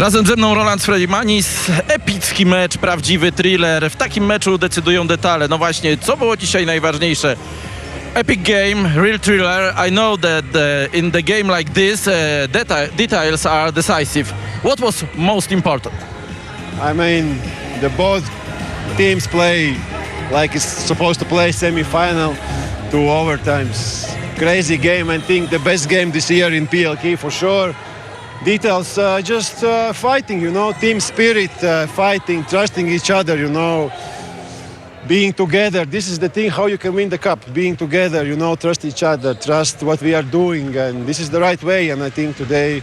Razem ze mną Roland Fredimanis. Epicki mecz, prawdziwy thriller. W takim meczu decydują detale. No właśnie, co było dzisiaj najważniejsze? Epic game, real thriller. I know that uh, in the game like this, uh, deta- details are decisive. What was most important? I mean, the both teams play like it's supposed to play semi-final overtimes. Crazy game. I think the best game this year in PLK for sure. Details, uh, just uh, fighting, you know, team spirit, uh, fighting, trusting each other, you know, being together. This is the thing how you can win the cup. Being together, you know, trust each other, trust what we are doing, and this is the right way. And I think today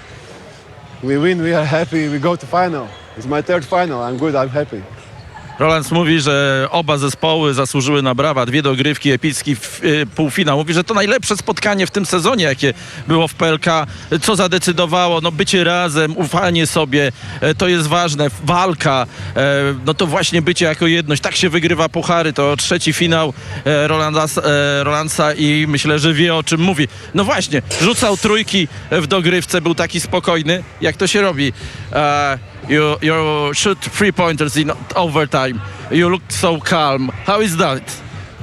we win, we are happy, we go to final. It's my third final. I'm good, I'm happy. Roland mówi, że oba zespoły zasłużyły na brawa, dwie dogrywki, epicki w, y, półfinał. Mówi, że to najlepsze spotkanie w tym sezonie, jakie było w PLK. Co zadecydowało? No bycie razem, ufanie sobie, e, to jest ważne. Walka, e, no to właśnie bycie jako jedność. Tak się wygrywa puchary. To trzeci finał e, Rolandas, e, Rolandsa i myślę, że wie o czym mówi. No właśnie, rzucał trójki w dogrywce, był taki spokojny. Jak to się robi? E, you, you shoot three pointers in overtime. You look so calm. How is that?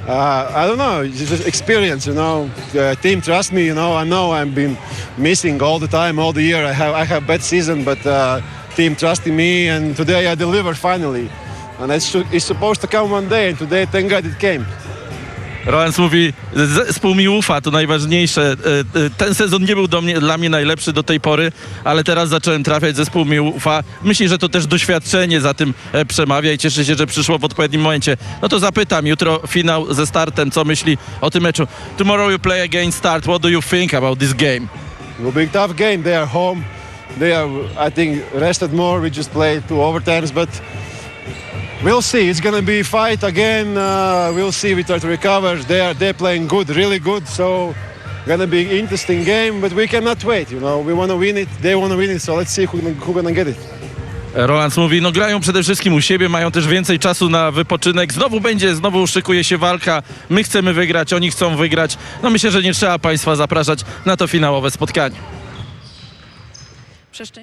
Uh, I don't know, it's just experience, you know. Uh, team trust me, you know. I know I've been missing all the time, all the year. I have I have bad season, but uh, team trusting me, and today I delivered finally. And it's, it's supposed to come one day, and today, thank God, it came. Roland mówi, zespół mi ufa, to najważniejsze. E, e, Ten sezon nie był mnie, dla mnie najlepszy do tej pory, ale teraz zacząłem trafiać, zespół mi ufa. Myślę, że to też doświadczenie za tym e, przemawia i cieszę się, że przyszło w odpowiednim momencie. No to zapytam, jutro finał ze startem, co myśli o tym meczu. Tomorrow you play again start, what do you think about this game? It will be a tough game. They are home. They are, I think, rested more. We just played two overtimes, but we'll see. It's gonna be a fight again. Uh, we'll see. We try to recover. They are they're playing good, really good. So gonna be interesting game, but we cannot wait. You know, we want to win it. They want to win it. So let's see who who gonna get it. Roland mówi, no grają przede wszystkim u siebie, mają też więcej czasu na wypoczynek. Znowu będzie, znowu szykuje się walka. My chcemy wygrać, oni chcą wygrać. No myślę, że nie trzeba Państwa zapraszać na to finałowe spotkanie. Przeszczęście.